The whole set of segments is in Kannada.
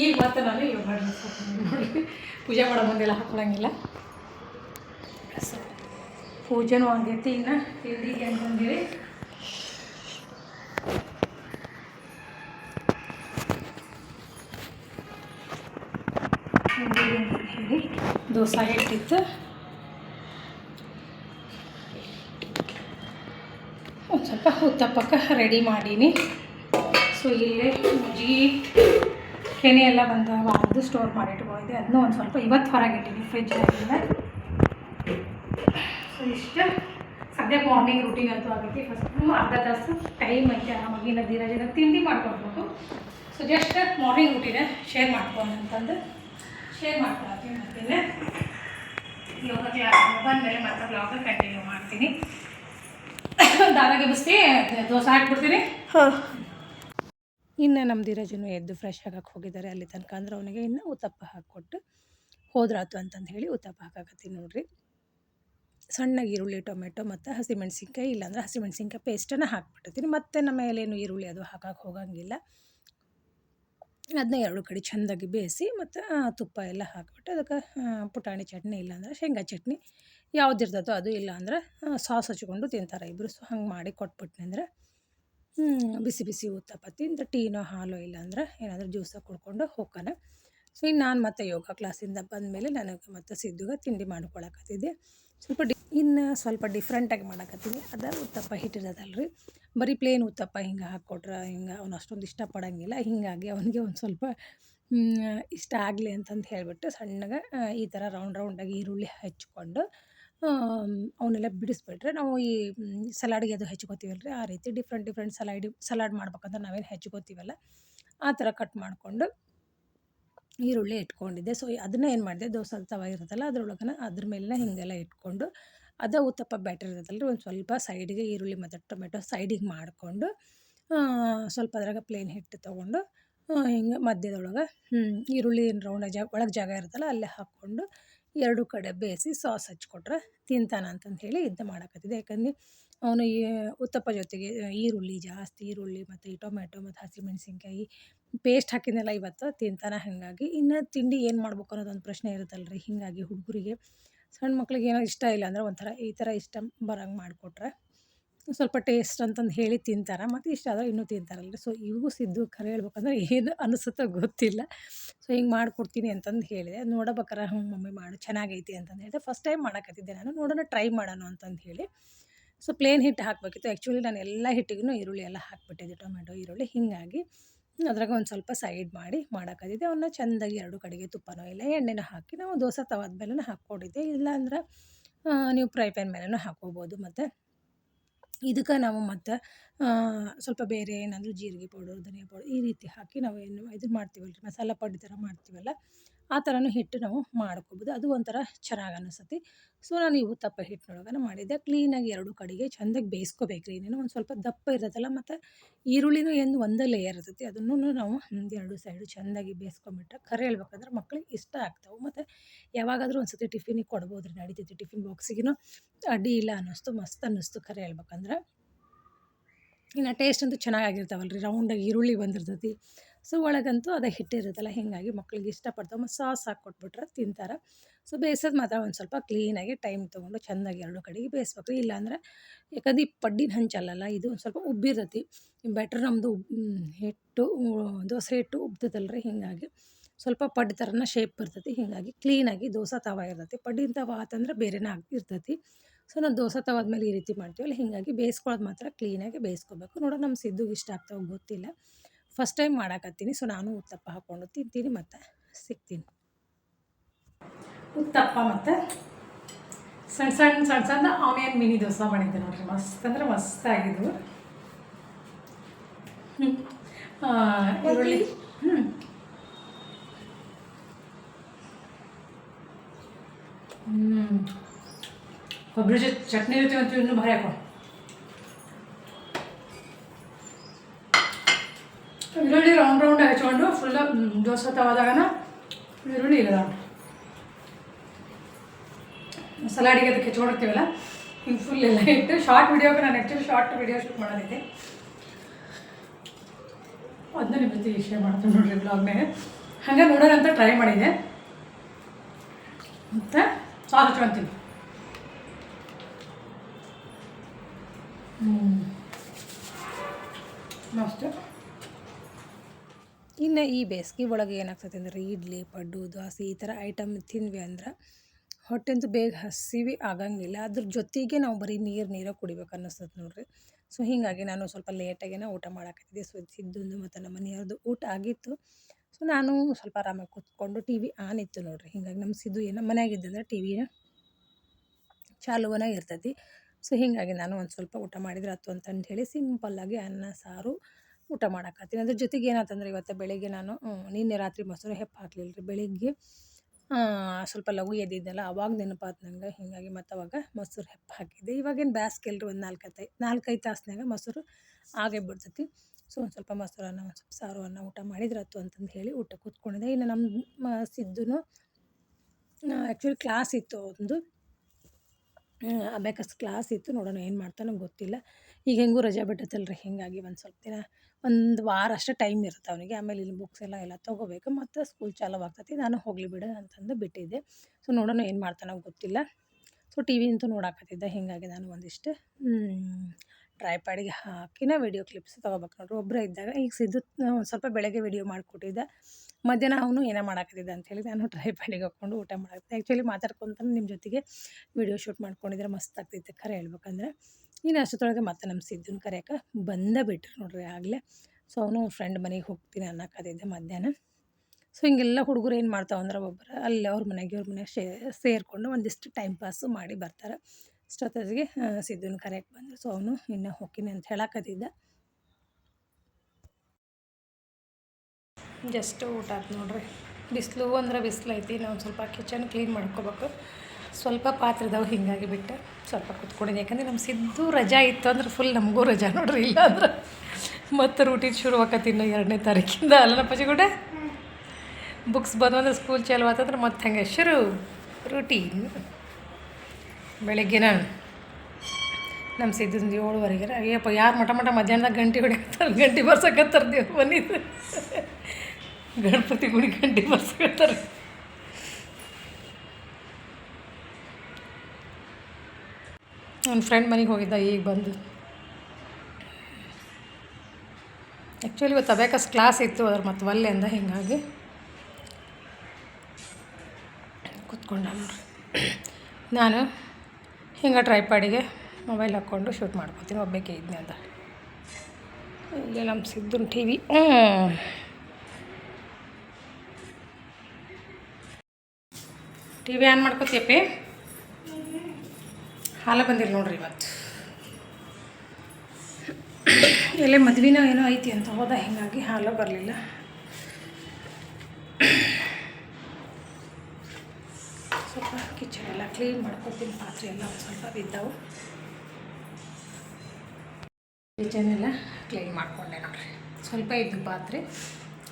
ಈಗ ಮತ್ತೆ ನಾನು ಹಾಕೊಂಡು ನೋಡಿ. ಪೂಜೆ ಮಾಡೋ ಮುಂದೆಲ್ಲ ಹಾಕೊಳಂಗಿಲ್ಲ. ಸೊ ಪೂಜೆನೂ ಆಗೈತಿ ಇನ್ನು. ತಿಂಡಿಗೆ ಅಂದ್ಕೊಂಡಿರಿ ಹೇಳಿ ದೋಸೆ ಹಿಟ್ಟಿತ್ತು ಒಂದು ಸ್ವಲ್ಪ ಉತ್ತಪ್ಪಕ್ಕೆ ರೆಡಿ ಮಾಡೀನಿ. ಸೊ ಇಲ್ಲೇ ಮುಜಿ ಕೆನೆ ಎಲ್ಲ ಬಂದಾಗ ಅದು ಸ್ಟೋರ್ ಮಾಡಿ ಇಟ್ಕೊಂಡಿದ್ದೆ. ಅದನ್ನೂ ಒಂದು ಸ್ವಲ್ಪ ಇವತ್ತು ಹೊರಗೆ ಇಟ್ಟೀನಿ ಫ್ರಿಜ್ನಾಗಿಂದ ಸೊ ಇಷ್ಟು. ಸದ್ಯ ಮಾರ್ನಿಂಗ್ ರೂಟೀನ್ ಅಂತೂ ಆಗೈತಿ. ಫಸ್ಟ್ ಅರ್ಧ ತಾಸು ಟೈಮ್ ಐತೆ ಆರಾಮಾಗಿ ದಿನ ಜನ ತಿಂಡಿ ಮಾಡ್ಕೊಳ್ಬೋದು ಸೊ ಜಸ್ಟ್ ಮಾರ್ನಿಂಗ್ ರೂಟೀನ ಶೇರ್ ಮಾಡ್ಕೊಂಡು ಅಂತಂದು. ಶೇರ್ ಮಾಡ್ಕೊಳ್ತೀನಿ ಮತ್ತೆ ಯೋಗ ಕ್ಲಾಸ್ ಬಂದಮೇಲೆ ಮತ್ತೆ ಬ್ಲಾಗ್ ಕಂಟಿನ್ಯೂ ಮಾಡ್ತೀನಿ. ದಾರಾಗೆ ಬಸ್ತಿ ದೋಸೆ ಹಾಕ್ಬಿಡ್ತೀನಿ. ಹಾಂ. ಇನ್ನು ನಮ್ಮ ಧೀರಜನು ಎದ್ದು ಫ್ರೆಶ್ ಆಗಕ್ಕೆ ಹೋಗಿದ್ದಾರೆ ಅಲ್ಲಿ ತನಕ ಅಂದ್ರೆ ಅವನಿಗೆ ಇನ್ನೂ ಉತ್ತಪ್ಪ ಹಾಕ್ಕೊಟ್ಟು ಹೋದ್ರಾತು ಅಂತಂದು ಹೇಳಿ ಉತ್ತಪ್ಪ ಹಾಕಾಕತ್ತೀನಿ ನೋಡ್ರಿ. ಸಣ್ಣಗೆ ಈರುಳ್ಳಿ ಟೊಮೆಟೊ ಮತ್ತು ಹಸಿಮೆಣ್ಸಿನ್ಕಾಯಿ ಇಲ್ಲಾಂದ್ರೆ ಹಸಿಮೆಣ್ಸಿನ್ಕಾಯಿ ಪೇಸ್ಟನ್ನು ಹಾಕ್ಬಿಟ್ಟಿರ್ತೀನಿ. ಮತ್ತು ನಮ್ಮ ಮೇಲೇನು ಈರುಳ್ಳಿ ಅದು ಹಾಕಕ್ಕೆ ಹೋಗಂಗಿಲ್ಲ. ಅದನ್ನ ಎರಡು ಕಡೆ ಚೆಂದಾಗಿ ಬೇಯಿಸಿ ಮತ್ತು ತುಪ್ಪ ಎಲ್ಲ ಹಾಕ್ಬಿಟ್ಟು ಅದಕ್ಕೆ ಪುಟಾಣಿ ಚಟ್ನಿ ಇಲ್ಲಾಂದ್ರೆ ಶೇಂಗಾ ಚಟ್ನಿ ಯಾವುದಿರ್ತದೋ ಅದು ಇಲ್ಲಾಂದ್ರೆ ಸಾಸ್ ಹಚ್ಕೊಂಡು ತಿಂತಾರೆ ಇಬ್ಬರು ಸೊ ಹಂಗೆ ಮಾಡಿ ಕೊಟ್ಬಿಟ್ನಿ ಅಂದ್ರೆ ಹ್ಮ್, ಬಿಸಿ ಬಿಸಿ ಉತ್ತಪ್ಪ ತಿಂದು ಟೀನೋ ಹಾಲೋ ಇಲ್ಲಾಂದ್ರೆ ಏನಾದರೂ ಜ್ಯೂಸ ಕುಡ್ಕೊಂಡು ಹೋಗೋಣ. ಸೊ ಇನ್ನು ನಾನು ಮತ್ತೆ ಯೋಗ ಕ್ಲಾಸಿಂದ ಬಂದಮೇಲೆ ನನಗೆ ಮತ್ತೆ ಸಿದ್ದುಗ ತಿಂಡಿ ಮಾಡ್ಕೊಳಕತ್ತಿದ್ದೆ. ಸ್ವಲ್ಪ ಡಿ, ಇನ್ನು ಸ್ವಲ್ಪ ಡಿಫ್ರೆಂಟಾಗಿ ಮಾಡಕತ್ತೀನಿ. ಅದು ಉತ್ತಪ್ಪ ಹಿಟ್ಟಿರೋದಲ್ಲ ರೀ ಬರೀ ಪ್ಲೇನ್ ಉತ್ತಪ್ಪ ಹಿಂಗೆ ಹಾಕ್ಕೊಟ್ರೆ ಹಿಂಗೆ ಅವ್ನು ಅಷ್ಟೊಂದು ಇಷ್ಟಪಡೋಂಗಿಲ್ಲ. ಹೀಗಾಗಿ ಅವನಿಗೆ ಒಂದು ಸ್ವಲ್ಪ ಇಷ್ಟ ಆಗಲಿ ಅಂತಂದು ಹೇಳಿಬಿಟ್ಟು ಸಣ್ಣಗೆ ಈ ಥರ ರೌಂಡ್ ರೌಂಡಾಗಿ ಈರುಳ್ಳಿ ಹಚ್ಕೊಂಡು ಅವನ್ನೆಲ್ಲ ಬಿಡಿಸ್ಬಿಟ್ರೆ ನಾವು ಈ ಸಲಾಡ್ಗೆ ಅದು ಹೆಚ್ಕೋತೀವಲ್ಲ ರೀ ಆ ರೀತಿ ಡಿಫ್ರೆಂಟ್ ಡಿಫ್ರೆಂಟ್ ಸಲಾಡ್ ಸಲಾಡ್ ಮಾಡ್ಬೇಕಂದ್ರೆ ನಾವೇನು ಹೆಚ್ಕೋತೀವಲ್ಲ? ಆ ಥರ ಕಟ್ ಮಾಡಿಕೊಂಡು ಈರುಳ್ಳಿ ಇಟ್ಕೊಂಡಿದ್ದೆ. ಸೊ ಅದನ್ನ ಏನು ಮಾಡಿದೆ? ದೋಸೆ ತವ ಇರುತ್ತಲ್ಲ, ಅದ್ರೊಳಗನ ಅದ್ರ ಮೇಲಿನ ಹಿಂಗೆಲ್ಲ ಇಟ್ಕೊಂಡು ಅದ ಉತ್ತಪ್ಪ ಬ್ಯಾಟರ್ ಇರುತ್ತಲ್ಲ ರೀ ಒಂದು ಸ್ವಲ್ಪ ಸೈಡಿಗೆ ಈರುಳ್ಳಿ ಮತ್ತು ಟೊಮೆಟೊ ಸೈಡಿಗೆ ಮಾಡಿಕೊಂಡು ಸ್ವಲ್ಪ ಅದ್ರಾಗ ಪ್ಲೇನ್ ಹಿಟ್ಟು ತೊಗೊಂಡು ಹಿಂಗೆ ಮಧ್ಯದೊಳಗೆ ಈರುಳ್ಳಿ ರೌಂಡ್ ಜಾಗ ಒಳಗೆ ಜಾಗ ಇರುತ್ತಲ್ಲ, ಅಲ್ಲೇ ಹಾಕ್ಕೊಂಡು ಎರಡು ಕಡೆ ಬೇಯಿಸಿ ಸಾಸ್ ಹಚ್ಕೊಟ್ರೆ ತಿಂತಾನೆ ಅಂತಂದು ಹೇಳಿ ಇದು ಮಾಡಕತ್ತಿದೆ ಯಾಕಂದ್ರೆ ಅವನು ಈ ಉತ್ತಪ್ಪ ಜೊತೆಗೆ ಈರುಳ್ಳಿ ಜಾಸ್ತಿ, ಈರುಳ್ಳಿ ಮತ್ತು ಈ ಟೊಮೆಟೊ ಮತ್ತು ಹಸಿಮೆಣ್ಸಿನ್ಕಾಯಿ ಪೇಸ್ಟ್ ಹಾಕಿದ್ನಲ್ಲ ಇವತ್ತು, ತಿಂತಾನೆ ಹಾಗಾಗಿ. ಇನ್ನು ತಿಂಡಿ ಏನು ಮಾಡ್ಬೇಕು ಅನ್ನೋದೊಂದು ಪ್ರಶ್ನೆ ಇರುತ್ತಲ್ಲ ರೀ ಹೀಗಾಗಿ ಹುಡುಗರಿಗೆ, ಸಣ್ಣ ಮಕ್ಳಿಗೆ ಏನೋ ಇಷ್ಟ ಇಲ್ಲ ಅಂದ್ರೆ ಒಂಥರ ಈ ಥರ ಇಷ್ಟ ಬರೋಂಗೆ ಮಾಡಿಕೊಟ್ರೆ ಸ್ವಲ್ಪ ಟೇಸ್ಟ್ ಅಂತಂದು ಹೇಳಿ ತಿಂತಾರೆ? ಮತ್ತು ಇಷ್ಟ ಆದ್ರೆ ಇನ್ನೂ ತಿಂತಾರಲ್ಲ ಸೊ ಇವು ಸಿದ್ದು ಖರೆ ಹೇಳ್ಬೇಕಂದ್ರೆ ಏನು ಅನಿಸುತ್ತೋ ಗೊತ್ತಿಲ್ಲ. ಸೊ ಹಿಂಗೆ ಮಾಡಿಕೊಡ್ತೀನಿ ಅಂತಂದು ಹೇಳಿದೆ. ನೋಡಬೇಕಾರೆ ಹ್ಞೂ ಮಮ್ಮಿ ಮಾಡು, ಚೆನ್ನಾಗೈತಿ ಅಂತಂದು ಹೇಳಿದೆ. ಫಸ್ಟ್ ಟೈಮ್ ಮಾಡಕತ್ತಿದ್ದೆ ನಾನು. ನೋಡೋಣ ಟ್ರೈ ಮಾಡೋಣ ಅಂತಂದು ಹೇಳಿ. ಸೊ ಪ್ಲೇನ್ ಹಿಟ್ಟು ಹಾಕಬೇಕಿತ್ತು. ಆ್ಯಕ್ಚುಲಿ ನಾನು ಎಲ್ಲ ಹಿಟ್ಟಿಗೂ ಈರುಳ್ಳಿ ಎಲ್ಲ ಹಾಕಿಬಿಟ್ಟಿದ್ದೆ. ಟೊಮೆಟೊ ಈರುಳ್ಳಿ ಹೀಗಾಗಿ ಅದ್ರಾಗ ಒಂದು ಸ್ವಲ್ಪ ಸೈಡ್ ಮಾಡಿ ಮಾಡಕತ್ತಿದ್ದೆ. ಅವನ್ನ ಚೆಂದಾಗಿ ಎರಡು ಕಡೆಗೆ ತುಪ್ಪನೋ ಇಲ್ಲ ಎಣ್ಣೆನೋ ಹಾಕಿ ನಾವು ದೋಸೆ ತವಾದ ಮೇಲೆ ಹಾಕ್ಕೊಂಡಿದ್ದೆ. ಇಲ್ಲಾಂದ್ರೆ ನೀವು ಫ್ರೈ ಪ್ಯಾನ್ ಮೇಲೂ ಹಾಕ್ಕೋಬೋದು. ಮತ್ತು ಇದಕ್ಕೆ ನಾವು ಮತ್ತು ಸ್ವಲ್ಪ ಬೇರೆ ಏನಾದರೂ ಜೀರಿಗೆ ಪೌಡರ್, ಧನಿಯಾ ಪೌಡರ್ ಈ ರೀತಿ ಹಾಕಿ ನಾವು ಏನು ಇದು ಮಾಡ್ತೀವಲ್ಲ ರೀ ಮಸಾಲೆ ಪುಡಿ ಥರ ಮಾಡ್ತೀವಲ್ಲ? ಆ ಥರನೂ ಹಿಟ್ಟು ನಾವು ಮಾಡ್ಕೊಬೋದು. ಅದು ಒಂಥರ ಚೆನ್ನಾಗಿ ಅನಿಸುತ್ತೆ. ಸೊ ನಾನು ಈ ಉತ್ತಪ್ಪ ಹಿಟ್ಟಿನೊಳಗನ ಮಾಡಿದ್ದೆ. ಕ್ಲೀನಾಗಿ ಎರಡು ಕಡೆಗೆ ಚೆಂದಾಗಿ ಬೇಯಿಸ್ಕೋಬೇಕು ರೀ ಒಂದು ಸ್ವಲ್ಪ ದಪ್ಪ ಇರ್ತೈತಲ್ಲ, ಮತ್ತು ಈರುಳ್ಳಿನೂ ಏನು ಒಂದೇ ಲೇಯರ್ ಇರ್ತೈತಿ, ಅದನ್ನು ನಾವು ಎರಡು ಸೈಡು ಚೆಂದಾಗಿ ಬೇಯಿಸ್ಕೊಂಬಿಟ್ರೆ ಕರೆ ಹೇಳ್ಬೇಕಂದ್ರೆ ಮಕ್ಳಿಗೆ ಇಷ್ಟ ಆಗ್ತಾವೆ. ಮತ್ತು ಯಾವಾಗಾದರೂ ಒಂದು ಸತಿ ಟಿಫಿನಿಗೆ ಕೊಡ್ಬೋದು ರೀ ನಡೀತೈತಿ ಟಿಫಿನ್ ಬಾಕ್ಸಿಗೂ ಅಡ್ಡಿ ಇಲ್ಲ ಅನ್ನಿಸ್ತು, ಮಸ್ತ್ ಅನ್ನಿಸ್ತು ಕರೆ ಹೇಳ್ಬೇಕಂದ್ರೆ. ಇನ್ನು ಟೇಸ್ಟ್ ಅಂತೂ ಚೆನ್ನಾಗಿರ್ತಾವಲ್ಲ ರೀ ರೌಂಡಾಗಿ ಈರುಳ್ಳಿ ಬಂದಿರ್ತೈತಿ. ಸೊ ಒಳಗಂತೂ ಅದೇ ಹಿಟ್ಟಿರುತ್ತಲ್ಲ ಹೀಗಾಗಿ ಮಕ್ಳಿಗೆ ಇಷ್ಟಪಡ್ತಾವೆ. ಮತ್ತು ಸಾಸ್ ಹಾಕ್ಕೊಟ್ಬಿಟ್ರೆ ತಿಂತಾರೆ. ಸೊ ಬೇಯಿಸೋದು ಮಾತ್ರ ಒಂದು ಸ್ವಲ್ಪ ಕ್ಲೀನಾಗಿ ಟೈಮ್ ತೊಗೊಂಡು ಚೆಂದಾಗಿ ಎರಡು ಕಡೆಗೆ ಬೇಯಿಸ್ಬೇಕು. ಇಲ್ಲಾಂದರೆ ಯಾಕಂದ್ರೆ ಈ ಪಡ್ಡಿನ ಹಂಚಲ್ಲಲ್ಲ ಇದು ಒಂದು ಸ್ವಲ್ಪ ಉಬ್ಬಿರ್ತೈತಿ. ಬೆಟ್ರ್ ನಮ್ಮದು ಹಿಟ್ಟು ದೋಸೆ ಹಿಟ್ಟು ಉಬ್ಬತ್ತಲ್ಲ ರೀ ಹೀಗಾಗಿ. ಸ್ವಲ್ಪ ಪಡ್ಡು ಥರನ ಶೇಪ್ ಬರ್ತೈತಿ ಹೀಗಾಗಿ ಕ್ಲೀನಾಗಿ ದೋಸೆ ತವ ಇರ್ತೈತಿ. ಪಡ್ಡಿನ ತವ ಆತಂದ್ರೆ ಬೇರೆನೇ ಆಗ್ತಿರ್ತೈತಿ ಸೊ ನಾವು ದೋಸೆ ತವಾದ ಮೇಲೆ ಈ ರೀತಿ ಮಾಡ್ತೀವಲ್ಲ, ಹೀಗಾಗಿ ಬೇಯಿಸ್ಕೊಳ್ಳೋದು ಮಾತ್ರ ಕ್ಲೀನಾಗಿ ಬೇಯಿಸ್ಕೋಬೇಕು. ನೋಡೋ ನಮ್ಮ ಸಿದ್ದುಗೆ ಇಷ್ಟ ಆಗ್ತಾವೆ ಗೊತ್ತಿಲ್ಲ. ಫಸ್ಟ್ ಟೈಮ್ ಮಾಡಾಕತ್ತೀನಿ ಸೊ ನಾನು ಉತ್ತಪ್ಪ ಹಾಕ್ಕೊಂಡು ತಿಂತೀನಿ ಮತ್ತು ಸಿಗ್ತೀನಿ. ಉತ್ತಪ್ಪ ಮತ್ತು ಸಣ್ಣ ಸಣ್ಣ ಸಣ್ಣ ಸಣ್ಣ ಆನಿಯನ್ ಮಿನಿ ದೋಸೆ ಮಾಡಿದ್ದೆ ನೋಡ್ರಿ ಮಸ್ತ್ ಅಂದ್ರೆ ಮಸ್ತ್ ಆಗಿದ್ವು. ಈರುಳ್ಳಿ. ಹ್ಞೂ ಕೊಬ್ಬರಿ ಚಟ್ನಿ ಜೊತೆ ಅಂತೂ ಇನ್ನೂ ಭಾರಿ ಹಾಕೋ ಈರುಳ್ಳಿ ರೌಂಡ್ ರೌಂಡ್ ಹಚ್ಕೊಂಡು ಫುಲ್ ದೋಸೆ ತವಾದಾಗನ ಈರುಳ್ಳಿ ಇಲ್ಲ ಸಲಾಡಿಗೆ ಅದಕ್ಕೆ ಹೆಚ್ಕೊಂಡಿರ್ತೀವಲ್ಲ ಹಿಂಗೆ ಫುಲ್ ಎಲ್ಲ ಇಟ್ಟು ಶಾರ್ಟ್ ವಿಡಿಯೋಗೆ ನಾನು ಆ್ಯಕ್ಚುಲಿ ಶಾರ್ಟ್ ವಿಡಿಯೋ ಶೂಟ್ ಮಾಡೋದೈತೆ ಅದನ್ನ ನಿಮ್ಮ ಜೊತೆ ಶೇರ್ ಮಾಡ್ತೀನಿ ನೋಡ್ರಿ ಬ್ಲಾಗ್ನೇ ಹಾಗೆ ನೋಡೋಣ ಅಂತ ಟ್ರೈ ಮಾಡಿದೆ. ಮತ್ತು ಸಾಲು ಹಚ್ಕೊಂತೀನಿ. ಹ್ಞೂ ಮಸ್ತ್. ಇನ್ನು ಈ ಬೇಸಿಗೆ ಒಳಗೆ ಏನಾಗ್ತದೆ ಅಂದರೆ ಇಡ್ಲಿ, ಪಡ್ಡು ದೋಸೆ ಈ ಥರ ಐಟಮ್ ತಿಂದ್ವಿ ಅಂದ್ರೆ ಹೊಟ್ಟೆ ಅಂತೂ ಬೇಗ ಹಸಿವಿ ಆಗಂಗಿಲ್ಲ. ಅದ್ರ ಜೊತೆಗೆ ನಾವು ಬರೀ ನೀರು, ನೀರೇ ಕುಡಿಬೇಕು ಅನ್ನಿಸ್ತದೆ ನೋಡ್ರಿ. ಸೊ ಹೀಗಾಗಿ ನಾನು ಸ್ವಲ್ಪ ಲೇಟಾಗೇನೆ ಊಟ ಮಾಡಾಕತ್ತಿದ್ದೆ. ಸೊ ಸಿದ್ದೊಂದು ಮತ್ತು ನಮ್ಮ ಮನೆಯವ್ರದ್ದು ಊಟ ಆಗಿತ್ತು. ಸೊ ನಾನು ಸ್ವಲ್ಪ ಆರಾಮಾಗಿ ಕೂತ್ಕೊಂಡು ಟಿ ವಿ ಆನ್ ಇತ್ತು ನೋಡ್ರಿ. ಹೀಗಾಗಿ ನಮ್ಮ ಸಿದ್ದು ಏನೋ ಮನೆಯಾಗಿದ್ದಂದ್ರೆ ಟಿ ವಿನ ಚಾಲುವನ ಇರ್ತೈತಿ. ಸೊ ಹೀಗಾಗಿ ನಾನು ಒಂದು ಸ್ವಲ್ಪ ಊಟ ಮಾಡಿದ್ರೆ ಆಯ್ತು ಅಂತಂದು ಹೇಳಿ ಸಿಂಪಲ್ಲಾಗಿ ಅನ್ನ, ಸಾರು ಊಟ ಮಾಡಾಕತ್ತೀನಿ ಅದ್ರ ಜೊತೆಗೆ ಏನಾಯ್ತಂದ್ರೆ ಇವತ್ತು ಬೆಳಿಗ್ಗೆ ನಾನು ನಿನ್ನೆ ರಾತ್ರಿ ಮೊಸರು ಹೆಪ್ಪು ಹಾಕಲಿಲ್ಲ ರೀ ಬೆಳಿಗ್ಗೆ ಸ್ವಲ್ಪ ಲಘು ಎದ್ದಿದ್ದೆಲ್ಲ, ಅವಾಗ ನೆನಪಾತು ನಂಗೆ. ಹೀಗಾಗಿ ಮತ್ತು ಅವಾಗ ಮೊಸರು ಹೆಪ್ಪು ಹಾಕಿದ್ದೆ. ಇವಾಗೇನು ಬ್ಯಾಸ್ಗೆ ರೀ ಒಂದು ನಾಲ್ಕೈದು ನಾಲ್ಕೈದು ತಾಸ್ನಾಗ ಮೊಸರು ಆಗೇ ಬಿಡ್ತೈತಿ ಸೊ ಒಂದು ಸ್ವಲ್ಪ ಮೊಸರು ಅನ್ನ, ಒಂದು ಸ್ವಲ್ಪ ಸಾರು ಅನ್ನ ಊಟ ಮಾಡಿದ್ರತ್ತು ಅಂತಂದು ಹೇಳಿ ಊಟ ಕೂತ್ಕೊಂಡಿದ್ದೆ. ಇನ್ನು ನಮ್ಮ ಸಿದ್ದು ಆ್ಯಕ್ಚುಲಿ ಕ್ಲಾಸ್ ಇತ್ತು ಒಂದು. ಅಬ್ಯಾಕಸ್ ಕ್ಲಾಸ್ ಇತ್ತು. ನೋಡೋಣ ಏನು ಮಾಡ್ತಾನೋ ಗೊತ್ತಿಲ್ಲ. ಈಗ ಹೆಂಗೂ ರಜೆ ಬಿಟ್ಟೈತಲ್ರಿ. ಹೀಗಾಗಿ ಒಂದು ಸ್ವಲ್ಪ ದಿನ ಒಂದು ವಾರ ಅಷ್ಟೇ ಟೈಮ್ ಇರುತ್ತೆ ಅವನಿಗೆ. ಆಮೇಲೆ ಇಲ್ಲಿ ಬುಕ್ಸ್ ಎಲ್ಲ ಎಲ್ಲ ತೊಗೋಬೇಕು. ಮತ್ತು ಸ್ಕೂಲ್ ಚಾಲು ಆಗ್ತೈತಿ ನಾನು ಹೋಗಲಿ ಬಿಡು ಅಂತಂದು ಬಿಟ್ಟಿದ್ದೆ. ಸೊ ನೋಡೋಣ ಏನು ಮಾಡ್ತಾನೋ ಗೊತ್ತಿಲ್ಲ. ಸೊ ಟಿ ವಿ ಅಂತೂ ನೋಡಾಕತ್ತಿದ್ದೆ. ಹೀಗಾಗಿ ನಾನು ಒಂದಿಷ್ಟು ಟ್ರೈಪ್ಯಾಡಿಗೆ ಹಾಕಿನ ವಿಡಿಯೋ ಕ್ಲಿಪ್ಸ್ ತೊಗೋಬೇಕು ನೋಡ್ರಿ. ಒಬ್ಬರೇ ಇದ್ದಾಗ ಈಗ ಸಿದ್ದು, ಒಂದು ಸ್ವಲ್ಪ ಬೆಳಗ್ಗೆ ವಿಡಿಯೋ ಮಾಡಿಕೊಟ್ಟಿದ್ದೆ. ಮಧ್ಯಾಹ್ನ ಅವನು ಏನೋ ಮಾಡಾಕತ್ತಿದ್ದ ಅಂತೇಳಿ ನಾನು ಟ್ರೈಪ್ಯಾಡಿಗೆ ಹಾಕ್ಕೊಂಡು ಊಟ ಮಾಡಾಕತ್ತೆ ಆ್ಯಕ್ಚುಲಿ ಮಾತಾಡ್ಕೊಂತ ನಿಮ್ಮ ಜೊತೆಗೆ ವಿಡಿಯೋ ಶೂಟ್ ಮಾಡ್ಕೊಂಡಿದ್ರೆ ಮಸ್ತ್ ಆಗ್ತೈತೆ ಖರೆ ಹೇಳ್ಬೇಕಂದ್ರೆ. ಇನ್ನು ಅಷ್ಟೊತ್ತೊಳಗೆ ಮತ್ತೆ ನಮ್ಮ ಸಿದ್ದನ ಕರೆಯೋಕೆ ಬಂದ ಬಿಟ್ರು ನೋಡ್ರಿ ಆಗಲೇ. ಸೊ ಅವನು ಫ್ರೆಂಡ್ ಮನೆಗೆ ಹೋಗ್ತೀನಿ ಅನ್ನೋಕತ್ತಿದ್ದೆ ಮಧ್ಯಾಹ್ನ. ಸೊ ಹಿಂಗೆಲ್ಲ ಹುಡುಗರು ಏನು ಮಾಡ್ತಾವೆ ಅಂದ್ರೆ ಒಬ್ಬರು ಅಲ್ಲಿ ಅವ್ರ ಮನೆಗೆ ಇವ್ರ ಮನೆಗೆ ಶೇ, ಸೇರಿಕೊಂಡು ಒಂದಿಷ್ಟು ಟೈಮ್ ಪಾಸು ಮಾಡಿ ಬರ್ತಾರೆ. ಅಷ್ಟೊತ್ತಿಗೆ ಸಿದ್ದನ ಕರೆಯಕ್ಕೆ ಬಂದರು. ಸೊ ಅವನು ಇನ್ನೂ ಹೋಗ್ತೀನಿ ಅಂತ ಹೇಳಕತ್ತಿದ್ದ. ಜಸ್ಟ್ ಊಟ ಆಯ್ತು ನೋಡ್ರಿ. ಬಿಸಿಲು ಅಂದ್ರೆ ಬಿಸಿಲು ಐತಿ ನಾವು ಸ್ವಲ್ಪ ಕಿಚನ್ ಕ್ಲೀನ್ ಮಾಡ್ಕೋಬೇಕು. ಸ್ವಲ್ಪ ಪಾತ್ರೆ ಇದಾವೆ, ಹಿಂಗಾಗಿ ಬಿಟ್ಟು. ಸ್ವಲ್ಪ ಕುತ್ಕೊಂಡಿದ್ದೆ ಯಾಕಂದ್ರೆ ನಮ್ಮ ಸಿದ್ದು ರಜಾ ಇತ್ತು ಅಂದ್ರೆ ಫುಲ್ ನಮಗೂ ರಜಾ ನೋಡ್ರಿ. ಇಲ್ಲ ಅಂದ್ರೆ ಮತ್ತೆ ರೂಟೀನ್ ಶುರು ಆಕತಿ ಇನ್ನು ಎರಡನೇ ತಾರೀಕಿಂದ. ಪಜಿ ಕೂಡ ಬುಕ್ಸ್ ಅಂದ್ರೆ ಸ್ಕೂಲ್ ಚಾಲು ಆತಂದ್ರೆ ಮತ್ತೆ ಹಂಗೆ? ಶುರು. ರೂಟೀನ್ ಬೆಳಗ್ಗೆನ ನಮ್ಮ ಸಿದ್ದಿಂದ ಏಳುವರೆಗೆ. ಅಯ್ಯಪ್ಪ, ಯಾರು ಮಟ ಮಟ ಮಧ್ಯಾಹ್ನದಾಗ ಗಂಟೆ ಹೊಡಿಕತ್ತಾರೆ ಗಂಟೆ ಬರ್ಸಕತ್ತಾರೆ ದೇವ್ರು ಗಣಪತಿ ಗುಡಿ ಗಂಟೆ ಬರ್ಸ್ಕೊಳ್ತಾರೆ. ನನ್ನ ಫ್ರೆಂಡ್ ಮನೆಗೆ ಹೋಗಿದ್ದ, ಈಗ ಬಂದು. ಆ್ಯಕ್ಚುಲಿ ಇವತ್ತು ಅಬೇಕಸ್ ಕ್ಲಾಸ್ ಇತ್ತು, ಅದ್ರ ಮತ್ತು ಒಲ್ಲೆ ಅಂದ, ಹಿಂಗಾಗಿ. ಕೂತ್ಕೊಂಡ ನೋಡ್ರಿ. ನಾನು ಹಿಂಗೆ ಟ್ರೈಪಾಡಿಗೆ ಮೊಬೈಲ್ ಹಾಕ್ಕೊಂಡು ಶೂಟ್ ಮಾಡ್ಕೊತೀನಿ ಒಬ್ಬಕ್ಕೆ ಇದ್ನಿ ಅಂತ. ಇಲ್ಲಿ ನಮ್ಮ Siddu T V T V on ಮಾಡ್ಕೋತೀಯಪ್ಪಿ? ಹಾಲ ಬಂದಿಲ್ಲ ನೋಡ್ರಿ ಇವತ್ತು. ಎಲ್ಲೇ ಮದ್ವಿನ ಏನೋ ಐತಿ ಅಂತ ಹೋದ, ಹೀಗಾಗಿ ಹಾಲು ಬರಲಿಲ್ಲ. ಸ್ವಲ್ಪ ಕಿಚನ್ ಎಲ್ಲ ಕ್ಲೀನ್ ಮಾಡ್ಕೊತೀನಿ, ಪಾತ್ರೆ ಎಲ್ಲ ಒಂದು ಸ್ವಲ್ಪ ಬಿದ್ದವು. ಕಿಚನ್ ಎಲ್ಲ ಕ್ಲೀನ್ ಮಾಡ್ಕೊಂಡೆ ನೋಡ್ರಿ. ಸ್ವಲ್ಪ ಇದ್ದು ಪಾತ್ರೆ,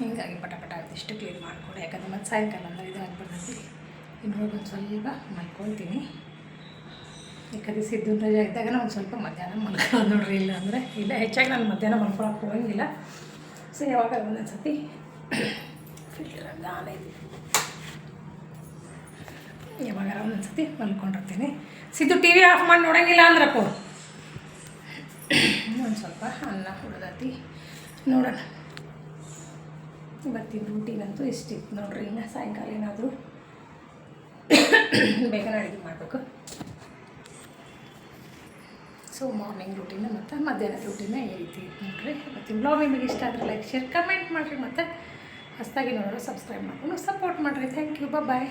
ಹಿಂಗಾಗಿ ಪಟ ಪಟ ಇಷ್ಟು ಕ್ಲೀನ್ ಮಾಡ್ಕೊಂಡೆ. ಯಾಕಂದ್ರೆ ಮತ್ತೆ ಸಾಯಂಕಾಲ ಅಂದ್ರೆ ಇದು ಆಗ್ಬಿಡ್ತೈತಿ ಹೋಗಿ ಒಂದು ಸ್ವಲ್ಪ ಮಲ್ಕೊಳ್ತೀನಿ. ಯಾಕಂದರೆ ಸಿದ್ದು ರಜೆ ಇದ್ದಾಗ ಒಂದು ಸ್ವಲ್ಪ ಮಧ್ಯಾಹ್ನ ಮಲ್ಕೊಳ್ಳೋದು ನೋಡ್ರಿ, ಇಲ್ಲ ಅಂದರೆ ಇಲ್ಲ, ಹೆಚ್ಚಾಗಿ ನಾನು ಮಧ್ಯಾಹ್ನ ಮಲ್ಕೊಳಕ್ಕೆ ಹೋಗಂಗಿಲ್ಲ. ಸೊ ಯಾವಾಗ ಒಂದೊಂದು ಸತಿ ಫಿಲ್ಟರ್ ಇದೆ ಯಾವಾಗಾರ ಒಂದೊಂದು ಸತಿ ಮಲ್ಕೊಂಡಿರ್ತೀನಿ. ಸಿದ್ದು ಟಿ ವಿ ಆಫ್ ಮಾಡಿ ನೋಡಂಗಿಲ್ಲ ಅಂದ್ರಪ್ಪ. ಒಂದು ಸ್ವಲ್ಪ ಅನ್ನ ಹುಡ್ದತಿ ನೋಡೋಣ. ಇವತ್ತಿನ ರೂಟೀನಂತೂ ಇಷ್ಟಿತ್ತು ನೋಡ್ರಿ, ಇನ್ನು ಸಾಯಂಕಾಲ ಏನಾದರೂ ಬೇಗನೆ ಅಡುಗೆ ಮಾಡಬೇಕು. ಸೊ ಮಾರ್ನಿಂಗ್ ರೂಟೀನ್ ಮತ್ತು ಮಧ್ಯಾಹ್ನ ರೂಟೀನ ಈ ರೀತಿ ನೋಡ್ರಿ ಮತ್ತು ಬ್ಲಾಗ್ ನಿಮಗೆ ಇಷ್ಟ ಆದರೆ ಲೈಕ್ ಶೇರ್ ಕಮೆಂಟ್ ಮಾಡಿರಿ ಮತ್ತು ಹೊಸ್ದಾಗಿ ನೋಡೋರು ಸಬ್ಸ್ಕ್ರೈಬ್ ಮಾಡ್ಕೊಂಡು ಸಪೋರ್ಟ್ ಮಾಡಿರಿ. Thank you bye